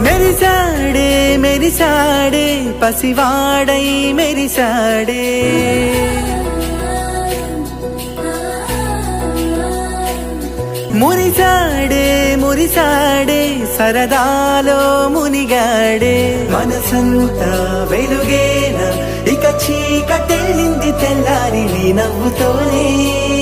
మెరిసాడే మెరిసాడే పసివాడై మెరిసాడే. మురిసాడే మురిసాడే సరదాలో మునిగాడే. మనసంతా వెలుగేన? ఇక చీకటెళ్ళింది తెల్లారి నీ నవ్వుతోనే.